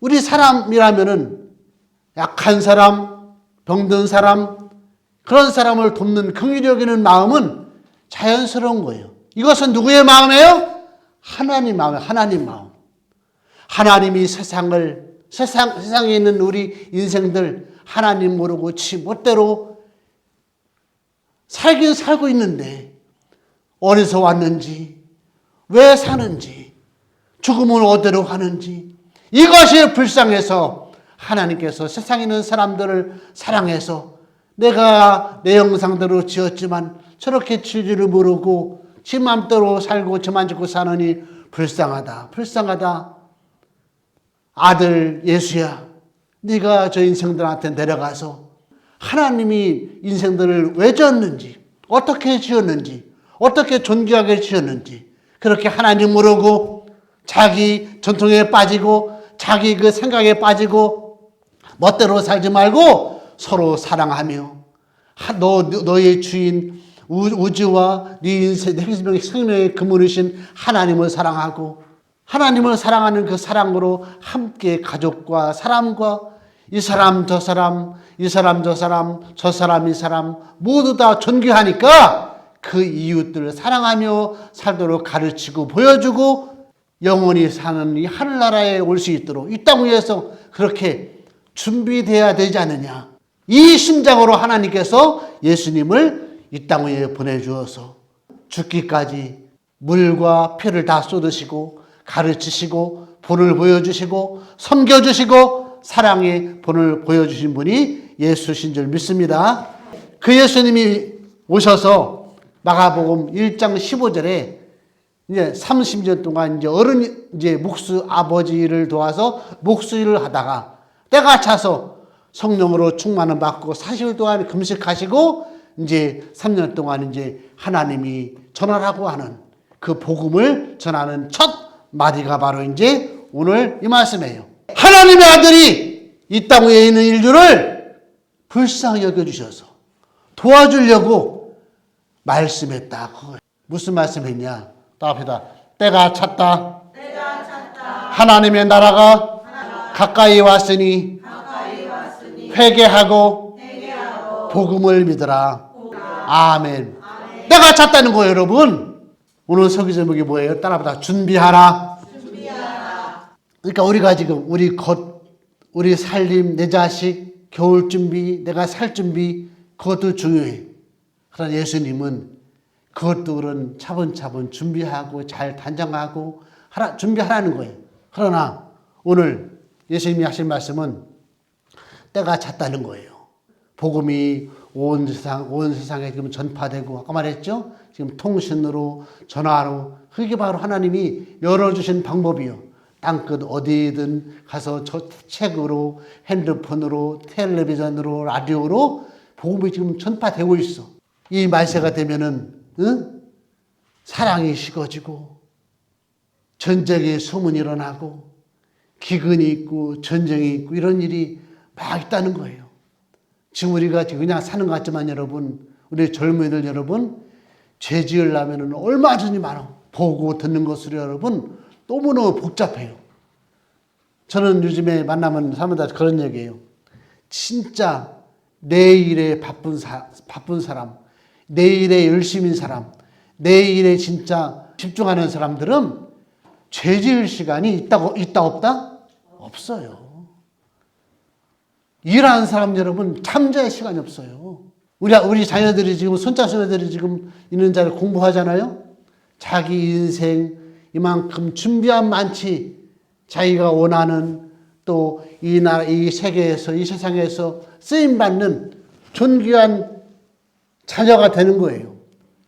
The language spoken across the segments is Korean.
우리 사람이라면은 약한 사람, 병든 사람, 그런 사람을 돕는 긍휼여기는 마음은 자연스러운 거예요. 이것은 누구의 마음이에요? 하나님 마음, 하나님 마음. 하나님이 세상을 세상 세상에 있는 우리 인생들 하나님 모르고 지 멋대로 살긴 살고 있는데 어디서 왔는지 왜 사는지 죽음은 어디로 가는지 이것이 불쌍해서 하나님께서 세상에 있는 사람들을 사랑해서 내가 내 형상대로 지었지만 저렇게 지지를 모르고 지 맘대로 살고 저만 짓고 사느니 불쌍하다 불쌍하다. 아들 예수야 네가 저 인생들한테 내려가서 하나님이 인생들을 왜 지었는지 어떻게 지었는지 어떻게 존귀하게 지었는지 그렇게 하나님 모르고 자기 전통에 빠지고 자기 그 생각에 빠지고 멋대로 살지 말고 서로 사랑하며 하- 너 너의 주인 우- 우주와 네 인생 내 생명의 생명의 근원이신 하나님을 사랑하고 하나님을 사랑하는 그 사랑으로 함께 가족과 사람과 이 사람 저 사람 이 사람 저 사람 저 사람 이 사람 모두 다 존귀하니까 그 이웃들을 사랑하며 살도록 가르치고 보여주고 영원히 사는 이 하늘나라에 올 수 있도록 이 땅 위에서 그렇게 준비돼야 되지 않느냐. 이 심장으로 하나님께서 예수님을 이 땅 위에 보내주어서 죽기까지 물과 피를 다 쏟으시고 가르치시고 본을 보여주시고 섬겨주시고 사랑의 본을 보여주신 분이 예수신 줄 믿습니다. 그 예수님이 오셔서 마가복음 1장 15절에 이제 30년 동안 이제 어른 이제 목수 아버지를 도와서 목수 일을 하다가 때가 차서 성령으로 충만을 받고 40일 동안 금식하시고 이제 3년 동안 이제 하나님이 전하라고 하는 그 복음을 전하는 첫 마디가 바로 이제 오늘 이 말씀이에요. 하나님의 아들이 이 땅 위에 있는 인류를 불쌍히 여겨주셔서 도와주려고 말씀했다. 무슨 말씀했냐? 답이다. 때가 찼다. 하나님의 나라가 가까이 왔으니 회개하고 복음을 믿으라. 아멘. 때가 찼다는 거예요, 여러분. 오늘 서기 제목이 뭐예요? 따라보다 준비하라. 그러니까 우리가 지금 우리 겉, 우리 살림, 내 자식, 겨울 준비, 내가 살 준비, 그것도 중요해. 그러나 예수님은 그것들은 차분차분 준비하고 잘 단장하고 하라, 준비하라는 거예요. 그러나 오늘 예수님이 하신 말씀은 때가 찼다는 거예요. 복음이 온 세상, 온 세상에 지금 전파되고, 아까 말했죠? 지금 통신으로, 전화로, 그게 바로 하나님이 열어주신 방법이요. 땅끝 어디든 가서 저 책으로, 핸드폰으로, 텔레비전으로, 라디오로 복음이 지금 전파되고 있어. 이 말세가 되면은, 응? 사랑이 식어지고, 전쟁의 소문이 일어나고, 기근이 있고, 전쟁이 있고, 이런 일이 막 있다는 거예요. 지금 우리가 그냥 사는 것 같지만 여러분, 우리 젊은이들 여러분, 죄 지으려면 얼마든지 많아. 보고 듣는 것으로 여러분, 너무너무 복잡해요. 저는 요즘에 만나면 사람마다 그런 얘기예요. 진짜 내 일에 바쁜, 사, 바쁜 사람, 내 일에 열심인 사람, 내 일에 진짜 집중하는 사람들은 죄 지을 시간이 있다고, 있다, 없다? 없어요. 일하는 사람 여러분 잠잘 시간이 없어요. 우리 우리 자녀들이 지금 손자 손녀들이 지금 있는 자를 공부하잖아요. 자기 인생 이만큼 준비한 많지 자기가 원하는 또 이 나라 이 세계에서 이 세상에서 쓰임 받는 존귀한 자녀가 되는 거예요.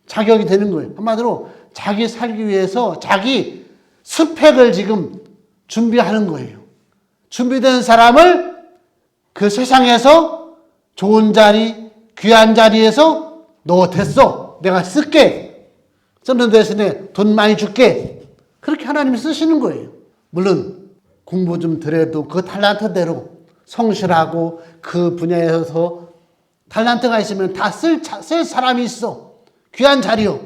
자격이 되는 거예요. 한마디로 자기 살기 위해서 자기 스펙을 지금 준비하는 거예요. 준비된 사람을 그 세상에서 좋은 자리, 귀한 자리에서 너 됐어. 내가 쓸게. 쓰는 대신에 돈 많이 줄게. 그렇게 하나님이 쓰시는 거예요. 물론 공부 좀 덜해도 그 달란트대로 성실하고 그 분야에서 달란트가 있으면 다 쓸 쓸 사람이 있어. 귀한 자리요.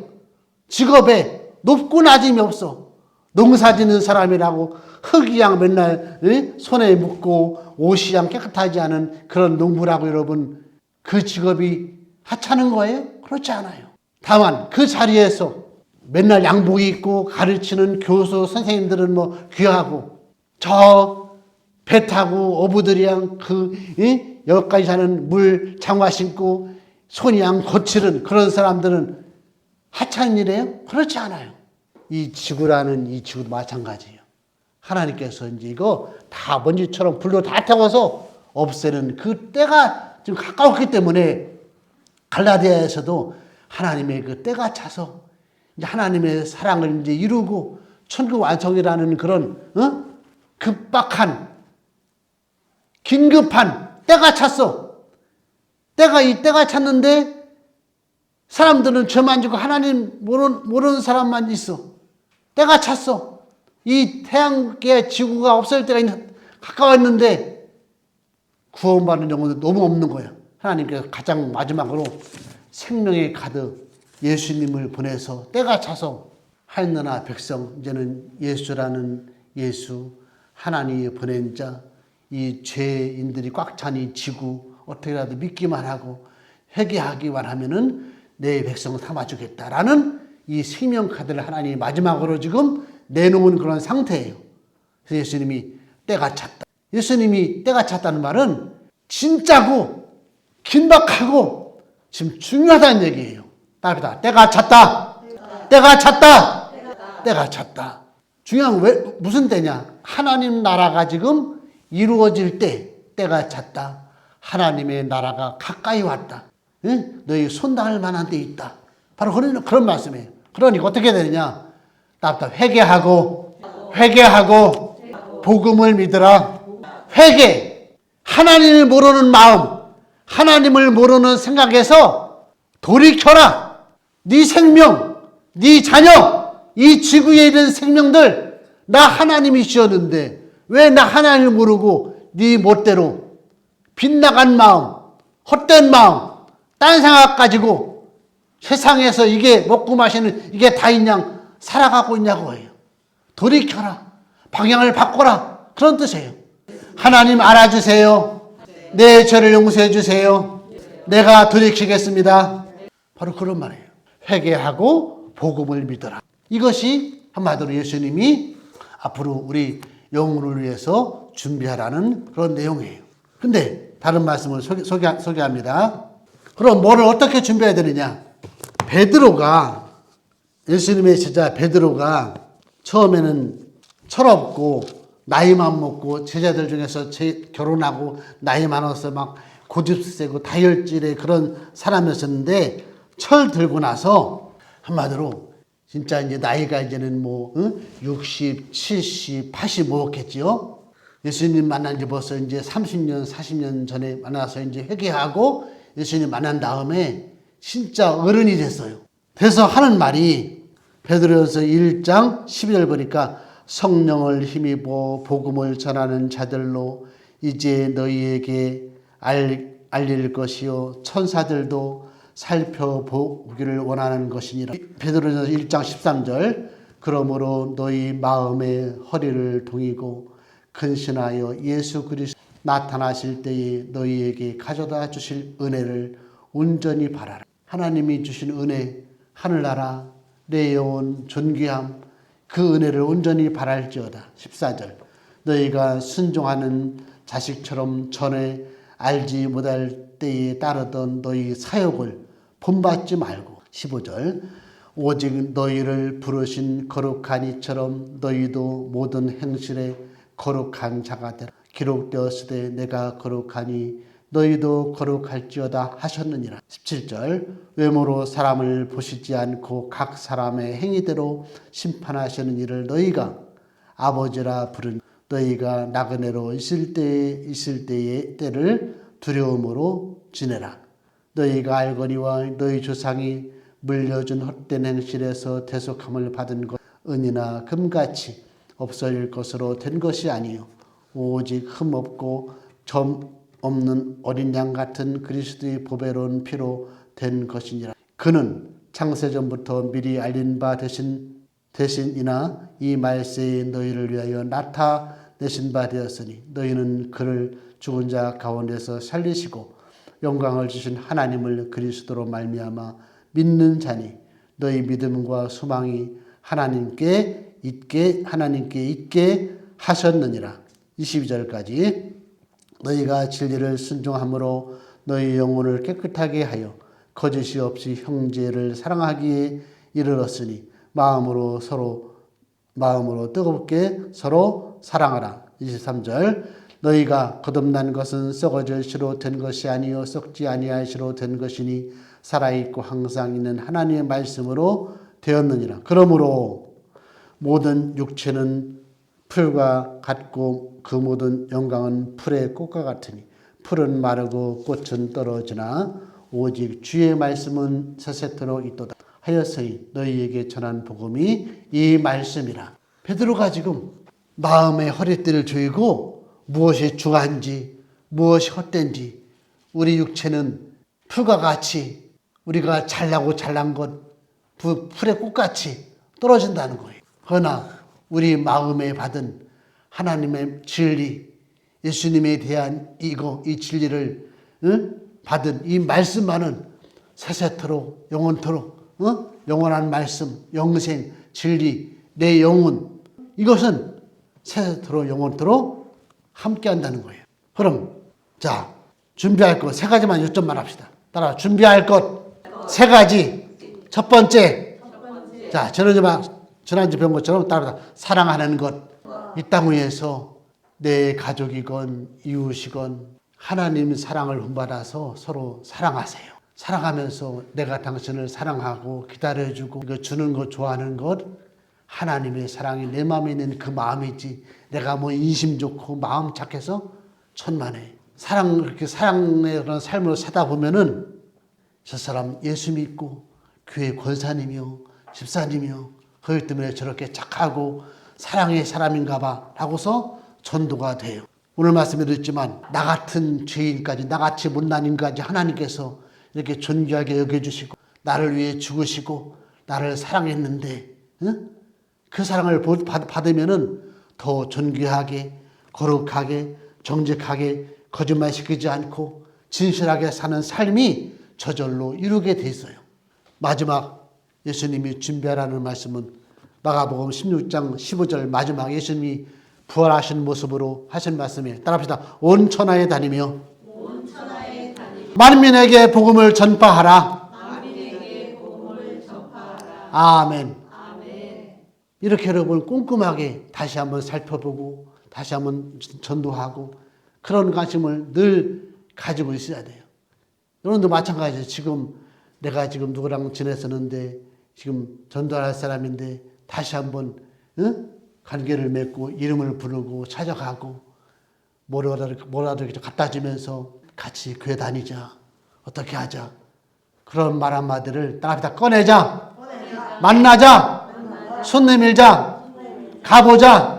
직업에 높고 낮음이 없어. 농사 짓는 사람이라고 흙이양 맨날 예? 손에 묻고 옷이양 깨끗하지 않은 그런 농부라고 여러분 그 직업이 하찮은 거예요? 그렇지 않아요. 다만 그 자리에서 맨날 양복 입고 가르치는 교수 선생님들은 뭐 귀하고 저 배 타고 어부들이랑 그 예? 여기까지 사는 물 장화 신고 손이양 거칠은 그런 사람들은 하찮은 일이에요? 그렇지 않아요. 이 지구라는 이 지구도 마찬가지예요. 하나님께서 이제 이거 다 먼지처럼 불로 다 태워서 없애는 그 때가 지금 가까웠기 때문에 갈라디아에서도 하나님의 그 때가 차서 이제 하나님의 사랑을 이제 이루고 천국 완성이라는 그런 어? 급박한 긴급한 때가 찼어. 때가 이 때가 찼는데 사람들은 죄 만 지고 하나님 모르는, 모르는 사람만 있어. 때가 찼어. 이 태양계 지구가 없을 때가 있는, 가까웠는데 구원받는 영혼도 너무 없는 거야. 하나님께서 가장 마지막으로 생명의 가득 예수님을 보내서 때가 차서 하였느나 백성 이제는 예수라는 예수 하나님이 보낸 자 이 죄인들이 꽉 찬 이 지구 어떻게라도 믿기만 하고 회개하기만 하면은 내 백성을 삼아주겠다라는 이 생명 카드를 하나님이 마지막으로 지금 내놓은 그런 상태예요. 그래서 예수님이 때가 찼다. 예수님이 때가 찼다는 말은 진짜고 긴박하고 지금 중요하다는 얘기예요. 따라다 때가 찼다. 때가 찼다. 때가 찼다. 중요한 왜 무슨 때냐? 하나님 나라가 지금 이루어질 때 때가 찼다. 하나님의 나라가 가까이 왔다. 응? 너희 손닿을 만한 데 있다. 바로 그런, 그런 말씀이에요. 그러니까 어떻게 되느냐? 답답 회개하고 회개하고 복음을 믿으라. 회개. 하나님을 모르는 마음, 하나님을 모르는 생각에서 돌이켜라. 네 생명, 네 자녀, 이 지구에 있는 생명들 나 하나님이 지었는데 왜 나 하나님을 모르고 네 멋대로 빗나간 마음, 헛된 마음, 딴 생각 가지고 세상에서 이게 먹고 마시는 이게 다 있냐 살아가고 있냐고 해요. 돌이켜라. 방향을 바꿔라. 그런 뜻이에요. 하나님 알아주세요. 내 죄를 용서해 주세요. 내가 돌이키겠습니다. 바로 그런 말이에요. 회개하고 복음을 믿어라. 이것이 한마디로 예수님이 앞으로 우리 영혼을 위해서 준비하라는 그런 내용이에요. 근데 다른 말씀을 소개, 소개, 소개합니다. 그럼 뭐를 어떻게 준비해야 되느냐? 베드로가 예수님의 제자 베드로가 처음에는 철없고 나이만 먹고 제자들 중에서 제, 결혼하고 나이 많아서 막 고집세고 다혈질의 그런 사람이었었는데 철 들고 나서 한마디로 진짜 이제 나이가 이제는 뭐 응? 60, 70, 80 먹었겠지요. 예수님 만난 지 벌써 이제 30년, 40년 전에 만나서 이제 회개하고 예수님 만난 다음에 진짜 어른이 됐어요. 그래서 하는 말이 베드로서 1장 12절 보니까 성령을 힘입어 복음을 전하는 자들로 이제 너희에게 알, 알릴 것이요 천사들도 살펴보기를 원하는 것이니라. 베드로전서 1장 13절 그러므로 너희 마음의 허리를 동이고 근신하여 예수 그리스도 나타나실 때에 너희에게 가져다 주실 은혜를 온전히 바라라. 하나님이 주신 은혜, 하늘나라, 내 영혼, 존귀함, 그 은혜를 온전히 바랄지어다. 14절. 너희가 순종하는 자식처럼 전에 알지 못할 때에 따르던 너희 사역을 본받지 말고. 15절. 오직 너희를 부르신 거룩한 이처럼 너희도 모든 행실에 거룩한 자가 되라. 기록되었으되 내가 거룩하니 너희도 거룩할지어다 하셨느니라. 17절. 외모로 사람을 보시지 않고 각 사람의 행위대로 심판하시는 일을 너희가 아버지라 부른 너희가 나그네로 있을 때에 있을 때의 때를 두려움으로 지내라 너희가 알거니와 너희 조상이 물려준 헛된 행실에서 대속함을 받은 것 은이나 금같이 없어질 것으로 된 것이 아니요. 오직 흠 없고 점 없는 어린 양 같은 그리스도의 보배로운 피로 된 것이니라. 그는 창세 전부터 미리 알린 바 되신 대신이나 이 말세에 너희를 위하여 나타내신 바 되었으니 너희는 그를 죽은 자 가운데서 살리시고 영광을 주신 하나님을 그리스도로 말미암아 믿는 자니 너희 믿음과 소망이 하나님께 있게 하나님께 있게 하셨느니라. 22절까지 너희가 진리를 순종함으로 너희 영혼을 깨끗하게 하여 거짓이 없이 형제를 사랑하기에 이르렀으니 마음으로 서로 마음으로 뜨겁게 서로 사랑하라. 23절 너희가 거듭난 것은 썩어질 시로 된 것이 아니요 썩지 아니할 시로 된 것이니 살아 있고 항상 있는 하나님의 말씀으로 되었느니라. 그러므로 모든 육체는 풀과 같고 그 모든 영광은 풀의 꽃과 같으니 풀은 마르고 꽃은 떨어지나 오직 주의 말씀은 세세토록 있도다 하였으니 너희에게 전한 복음이 이 말씀이라. 베드로가 지금 마음의 허리띠를 조이고 무엇이 중한지 무엇이 헛된지 우리 육체는 풀과 같이 우리가 잘나고 잘난 것 부- 풀의 꽃같이 떨어진다는 거예요. 그러나 우리 마음에 받은 하나님의 진리, 예수님에 대한 이거 이 진리를 응? 받은 이 말씀만은 세세토록 영원토록 어? 영원한 말씀, 영생, 진리, 내 영혼 이것은 세세토록 영원토록 함께 한다는 거예요. 그럼 자 준비할 것 세 가지만 요점만 합시다. 따라 준비할 것 세 가지. 첫 번째, 자 지난주 지난주 배운 것처럼 따라 사랑하는 것. 이 땅 위에서 내 가족이건 이웃이건 하나님 사랑을 본받아서 서로 사랑하세요. 사랑하면서 내가 당신을 사랑하고 기다려주고 주는 것 좋아하는 것 하나님의 사랑이 내 마음에 있는 그 마음이지 내가 뭐 인심 좋고 마음 착해서 천만에 사랑 그렇게 사랑의 그런 삶을 살다 보면은 저 사람 예수 믿고 교회 권사님이요 집사님이요 그렇기 때문에 저렇게 착하고 사랑의 사람인가 봐 라고서 전도가 돼요 오늘 말씀에도 있지만 나 같은 죄인까지 나같이 못난 인까지 하나님께서 이렇게 존귀하게 여겨주시고 나를 위해 죽으시고 나를 사랑했는데 응? 그 사랑을 받- 받으면은 더 존귀하게 거룩하게 정직하게 거짓말 시키지 않고 진실하게 사는 삶이 저절로 이루게 돼 있어요. 마지막 예수님이 준비하라는 말씀은 마가복음 16장 15절 마지막 예수님이 부활하신 모습으로 하신 말씀이에요. 따라합시다. 온 천하에 다니며 만민에게 복음을 전파하라. 아멘. 이렇게 여러분 꼼꼼하게 다시 한번 살펴보고 다시 한번 전도하고 그런 관심을 늘 가지고 있어야 돼요. 여러분도 마찬가지예요. 지금 내가 지금 누구랑 지냈었는데 지금 전도할 사람인데 다시 한번 응? 관계를 맺고 이름을 부르고 찾아가고 뭐라도 뭐라도 갖다 주면서 같이 교회 다니자 어떻게 하자 그런 말 한마디를 따라 다 꺼내자 만나자 손 내밀자. 가보자.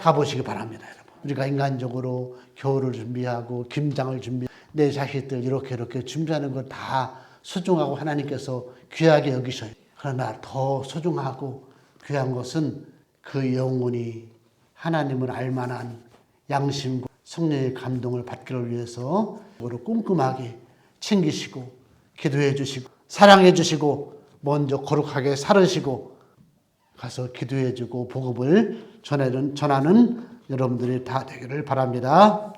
가보시기 바랍니다 여러분. 우리가 인간적으로 겨울을 준비하고 김장을 준비 내 자식들 이렇게 이렇게 준비하는 거다 소중하고 하나님께서 귀하게 여기셔요. 그러나 더 소중하고 귀한 것은 그 영혼이 하나님을 알만한 양심과 성령의 감동을 받기를 위해서 꼼꼼하게 챙기시고 기도해 주시고 사랑해 주시고 먼저 거룩하게 살으시고 가서 기도해 주고 복음을 전하는 전하는 여러분들이 다 되기를 바랍니다.